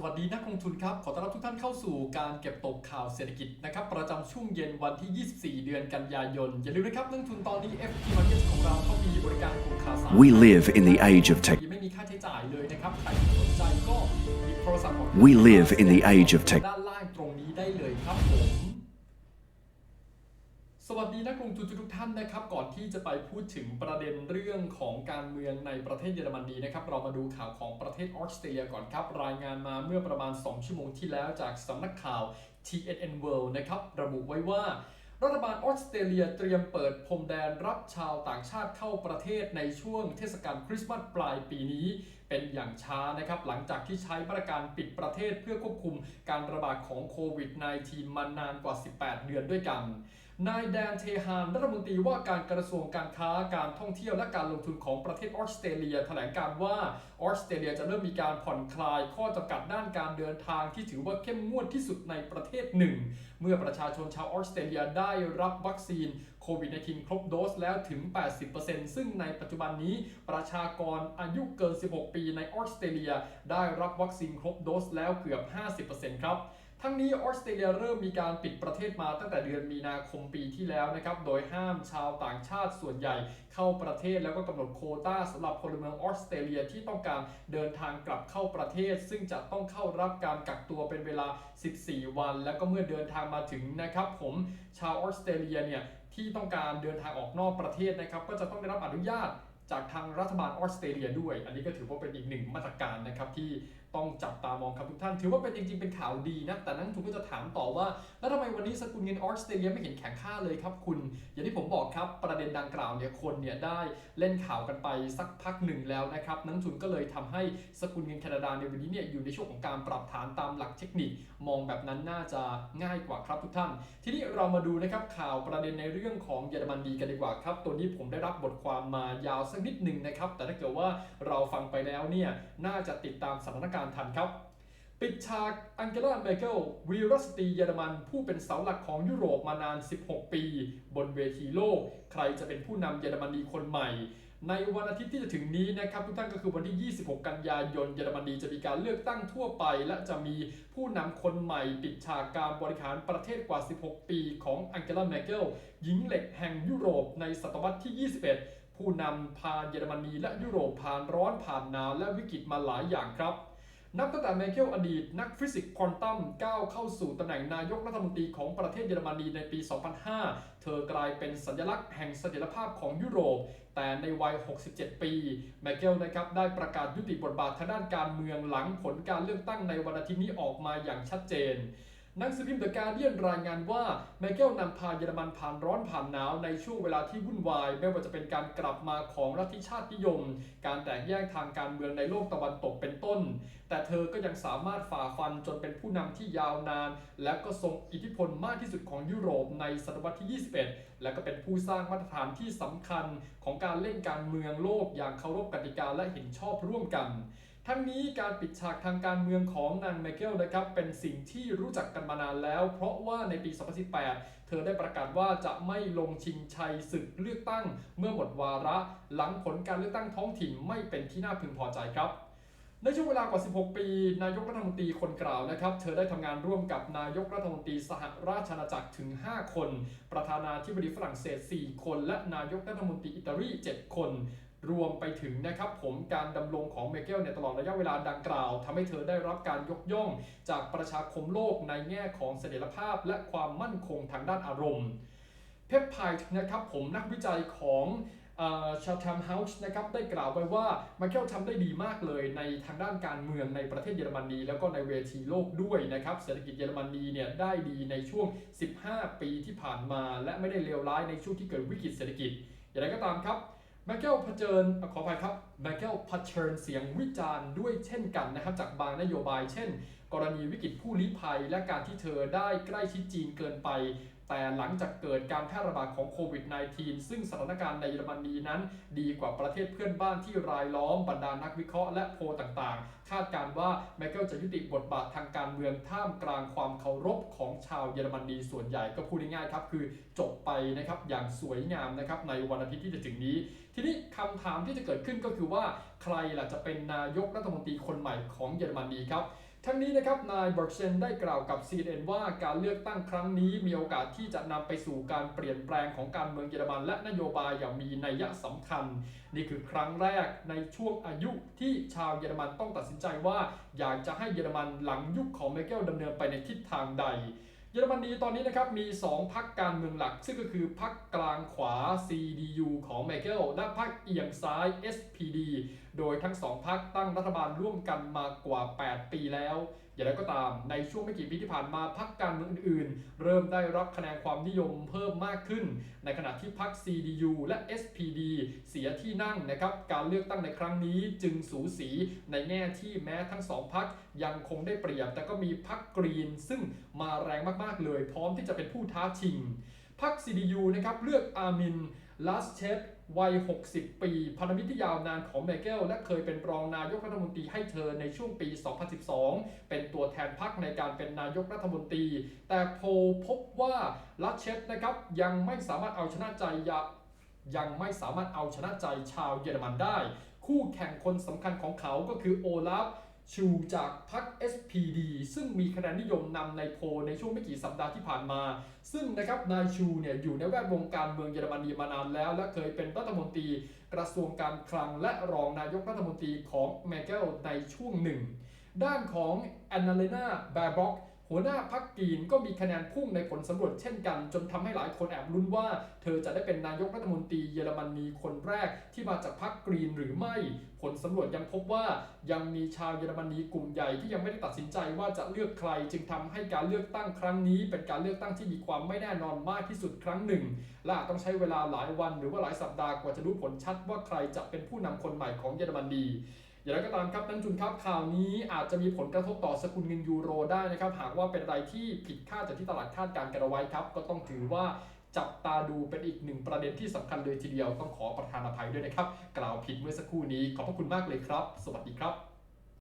สวัสดีนักลงทุนครับ ขอต้อนรับทุกท่านเข้าสู่การเก็บตกข่าวเศรษฐกิจนะครับ ประจำช่วงเย็นวันที่ 24 เดือนกันยายน อย่าลืมนะครับนักลงทุนตอนนี้ FT Markets ของเราเขามีบริการคุณค่าสาร We live in the age of tech. ไม่มีค่าใช้จ่ายเลยนะครับ ใครที่สนใจก็หยิบโทรศัพท์ของ We live in the age of tech. ด้านล่างตรงนี้ ท่านนะครับ ก่อนที่จะไปพูดถึงประเด็นเรื่องของการเมืองในประเทศเยอรมนีนะครับ เรามาดูข่าวของประเทศออสเตรเลียก่อนครับ รายงานมาเมื่อประมาณ 2 ชั่วโมงที่แล้วจากสำนักข่าว TNN World นะครับ ระบุไว้ว่ารัฐบาลออสเตรเลียเตรียมเปิดพรมแดนรับชาวต่างชาติเข้าประเทศในช่วงเทศกาลคริสต์มาสปลายปีนี้ เป็นอย่างช้านะครับ หลังจากที่ใช้มาตรการปิดประเทศเพื่อควบคุมการระบาดของโควิด -19 มานานกว่า 18 เดือนด้วยกัน นายแดนเทฮานรัฐมนตรีว่าการกระทรวงการค้าการท่องเที่ยวและการลงทุนของประเทศออสเตรเลียแถลงการว่าออสเตรเลียจะเริ่มมีการผ่อนคลายข้อจำกัดด้านการเดินทางที่ถือว่าเข้มงวดที่สุดในประเทศหนึ่ง เมื่อประชาชนชาวออสเตรเลียได้รับวัคซีนโควิด -19 ครบโดสแล้วถึง 80%ซึ่งในปัจจุบันนี้ประชากรอายุเกิน 16 ปีในออสเตรเลีย ได้รับวัคซีนครบโดสแล้วเกือบ 50%ครับ ทั้งนี้ออสเตรเลียเริ่มมีการปิดประเทศมาตั้งแต่เดือนมีนาคมปีที่แล้วนะครับ โดยห้ามชาวต่างชาติส่วนใหญ่เข้าประเทศแล้วก็กำหนดโคต้าสำหรับพลเมืองออสเตรเลียที่ต้องการเดินทางกลับเข้าประเทศ ซึ่งจะต้องเข้ารับการกักตัวเป็นเวลา 14 วัน แล้วก็เมื่อเดินทางมาถึงนะครับผมชาวออสเตรเลียเนี่ยที่ต้องการเดินทางออกนอกประเทศนะครับก็จะต้องได้รับอนุญาตจากทางรัฐบาลออสเตรเลียด้วย อันนี้ก็ถือว่าเป็นอีกหนึ่งมาตรการนะครับที่ ต้องจับตามองครับทุกท่าน ถือว่าเป็นจริงๆ เป็นข่าวดีนะ แต่นักทุนก็จะถามต่อว่า แล้วทำไมวันนี้สกุลเงินออสเตรเลียไม่เห็นแข็งค่าเลยครับคุณ อย่างที่ผมบอกครับประเด็นดังกล่าวเนี่ยคนเนี่ยได้เล่นข่าวกันไปสักพักหนึ่งแล้วนะครับนักทุนก็เลยทำให้สกุลเงินแคนาดาในวันนี้เนี่ยอยู่ในช่วงของการปรับฐานตามหลักเทคนิค มองแบบนั้นน่าจะง่ายกว่าครับทุกท่าน ทีนี้เรามาดูนะครับข่าวประเด็นในเรื่องของเยอรมนีกันดีกว่าครับตัวนี้ผมได้รับบทความมายาวสักนิดหนึ่งนะครับแต่ถ้าเกิดว่าเราฟังไปแล้วเนี่ยน่าจะติดตามสถานการณ์ทันครับ ปิดฉากอังเกลาเมเคิลวีรสตีเยอรมันผู้เป็นเสาหลักของยุโรปมานาน 16 ปี บนเวทีโลก ใครจะเป็นผู้นำเยอรมนีคนใหม่ในวันอาทิตย์ที่จะถึงนี้นะครับทุกท่านก็คือวันที่ 26 กันยายนเยอรมนีจะมีการเลือกตั้งทั่วไป และจะมีผู้นำคนใหม่ปิดฉากการบริหารประเทศกว่า 16 ปีของอังเกลาเมเคิลหญิงเหล็กแห่งยุโรปในศตวรรษที่ 21 ผู้นำพาเยอรมนีและยุโรปผ่านร้อนผ่านหนาวและวิกฤตมาหลายอย่างครับ นับตั้งแต่เมเคิลอดีต นักฟิสิกส์ควอนตัมก้าวเข้าสู่ตำแหน่งนายกรัฐมนตรีของประเทศเยอรมนีในปี 2005 เธอกลายเป็นสัญลักษณ์แห่งเสถียรภาพของยุโรป แต่ในวัย 67 ปีเมเคิลนะครับได้ประกาศยุติบทบาททางด้านการเมืองหลังผลการเลือกตั้งในวันอาทิตย์นี้ออกมาอย่างชัดเจน หนังสือพิมพ์เดอะการเดียนรายงานว่าไมเคิลนำพาเยอรมันผ่านร้อนผ่านหนาวในช่วงเวลาที่วุ่นวาย ไม่ว่าจะเป็นการกลับมาของรัฐชาตินิยม การแตกแยกทางการเมืองในโลกตะวันตกเป็นต้น แต่เธอก็ยังสามารถฝ่าฟันจนเป็นผู้นำที่ยาวนาน และก็ทรงอิทธิพลมากที่สุดของยุโรปในศตวรรษที่ 21 และก็เป็นผู้สร้างมาตรฐานที่สำคัญของการเล่นการเมืองโลกอย่างเคารพกติกาและเห็นชอบร่วมกัน ทั้งนี้การปิดฉากทางการเมืองของนางไมเคิลนะครับเป็นสิ่งที่รู้จักกันมานานแล้ว เพราะว่าในปี 2018 เธอได้ประกาศว่าจะไม่ลงชิงชัยศึกเลือกตั้ง เมื่อหมดวาระ หลังผลการเลือกตั้งท้องถิ่นไม่เป็นที่น่าพึงพอใจครับในช่วงเวลากว่า 16 ปี นายกรัฐมนตรีคนกล่าวนะครับ เธอได้ทำงานร่วมกับนายกรัฐมนตรีสหราชอาณาจักรถึง 5 คน ประธานาธิบดีฝรั่งเศส 4 คน และนายกรัฐมนตรีอิตาลี 7 คน รวมไปถึงนะครับผมการดำรงของเมเกลในตลอดระยะเวลาดังกล่าวทำให้เธอได้รับการยกย่องจากประชาคมโลกในแง่ของเสถียรภาพ และความมั่นคงทางด้านอารมณ์ เพปไพด์นะครับผมนักวิจัยของชาทัมเฮาส์นะครับได้กล่าวไว้ว่าไมเคิลทำได้ดีมากเลยในทางด้านการเมืองในประเทศเยอรมนีแล้วก็ในเวทีโลกด้วยนะครับเศรษฐกิจเยอรมนีเนี่ยได้ดีในช่วง 15 ปีที่ผ่านมา และไม่ได้เลวร้ายในช่วงที่เกิดวิกฤตเศรษฐกิจ อย่างไรก็ตามครับ แมเกลเผชิญขออภัยครับแมเกลเผชิญเสียงวิจารณ์ด้วยเช่นกันนะครับจากบางนโยบายเช่น กรณีวิกฤตผู้ลี้ภัย และการที่เธอได้ใกล้ชิดจีนเกินไป แต่หลังจากเกิดการแพร่ระบาดของโควิด -19 ซึ่งสถานการณ์ในเยอรมนีนั้น ดีกว่าประเทศเพื่อนบ้านที่รายล้อมบรรดานักวิเคราะห์และโพลต่างๆ คาดการว่าไมเคิลจะยุติบทบาททางการเมืองท่ามกลางความเคารพของชาวเยอรมนีส่วนใหญ่ก็พูดง่ายๆครับคือจบไปนะครับอย่างสวยงามนะครับในวันอาทิตย์ที่จะถึงนี้ ทีนี้คำถามที่จะเกิดขึ้นก็คือว่าใครล่ะจะเป็นนายกรัฐมนตรีคนใหม่ของเยอรมนีครับ ทั้งนี้นะครับนายเบิร์กเซนได้กล่าวกับ CNN ว่าการเลือกตั้งครั้งนี้มีโอกาสที่จะนำไปสู่การเปลี่ยนแปลงของการเมืองเยอรมันและนโยบายอย่างมีนัยสำคัญ นี่คือครั้งแรกในช่วงอายุที่ชาวเยอรมันต้องตัดสินใจว่า อยากจะให้เยอรมันหลังยุคของเมเกลดำเนินไปในทิศทางใด เยอรมนีตอนนี้นะครับมี 2พักการเมืองหลัก ซึ่งก็คือพักกลางขวา CDU ของเมเกลและพักเอียงซ้าย SPD โดยทั้ง 2พักตั้งรัฐบาลร่วมกันมากว่า 8 ปีแล้ว อย่างไรก็ตามในช่วงไม่กี่ปีที่ผ่านมาพักการเมืองอื่นๆ เริ่มได้รับคะแนนความนิยมเพิ่มมากขึ้น ในขณะที่พัก CDU และ SPD เสียที่นั่งนะครับการเลือกตั้งในครั้งนี้จึงสูสีในแง่ที่แม้ทั้งสองพักยังคงได้เปรียบ แต่ก็มีพักกรีน ซึ่งมาแรงมากๆเลย พร้อมที่จะเป็นผู้ท้าชิงพัก CDU นะครับเลือกอามิน ลาสเชตวัย 60 ปีพันธมิตรที่ยาวนานของเมเกลและเคยเป็นรองนายกรัฐมนตรีให้เธอในช่วงปี 2012 เป็นตัวแทนพักในการเป็นนายกรัฐมนตรี แต่โพพบว่าลัสเชตนะครับยังไม่สามารถเอาชนะใจยายังไม่สามารถเอาชนะใจชาวเยอรมันได้ คู่แข่งคนสำคัญของเขาก็คือโอลาฟ ชูจากพรรค SPD ซึ่งมีคะแนนนิยมนำในโพลในช่วงไม่กี่สัปดาห์ที่ผ่านมา ซึ่งนะครับนายชูเนี่ยอยู่ในแวดวงการเมืองเยอรมนีมานานแล้ว และเคยเป็นรัฐมนตรีกระทรวงการคลังและรองนายกรัฐมนตรีของเมเกลในช่วงหนึ่ง ด้านของแอนนาเลนาแบร์บ็อก หัวหน้าพรรคกรีนก็มีคะแนนพุ่งในผลสำรวจเช่นกัน จนทำให้หลายคนแอบลุ้นว่า เธอจะได้เป็นนายกรัฐมนตรีเยอรมนีคนแรกที่มาจากพรรคกรีนหรือไม่ ผลสำรวจยังพบว่ายังมีชาวเยอรมนีกลุ่มใหญ่ที่ยังไม่ได้ตัดสินใจว่าจะเลือกใคร จึงทำให้การเลือกตั้งครั้งนี้ เป็นการเลือกตั้งที่มีความไม่แน่นอนมากที่สุดครั้งหนึ่ง และอาจต้องใช้เวลาหลายวันหรือว่าหลายสัปดาห์กว่าจะรู้ผลชัดว่าใครจะเป็นผู้นำคนใหม่ของเยอรมนี อย่างไรก็ตามครับนักทุนครับข่าวนี้อาจจะมีผลกระทบต่อสกุลเงินยูโรได้นะครับ หากว่าเป็นอะไรที่ผิดคาดจากที่ตลาดคาดการณ์กันเอาไว้ครับ ก็ต้องถือว่าจับตาดูเป็นอีกหนึ่งประเด็นที่สำคัญเลยทีเดียวต้องขอประธานอภัยด้วยนะครับ กล่าวผิดเมื่อสักครู่นี้ขอบพระคุณมากเลยครับ สวัสดีครับ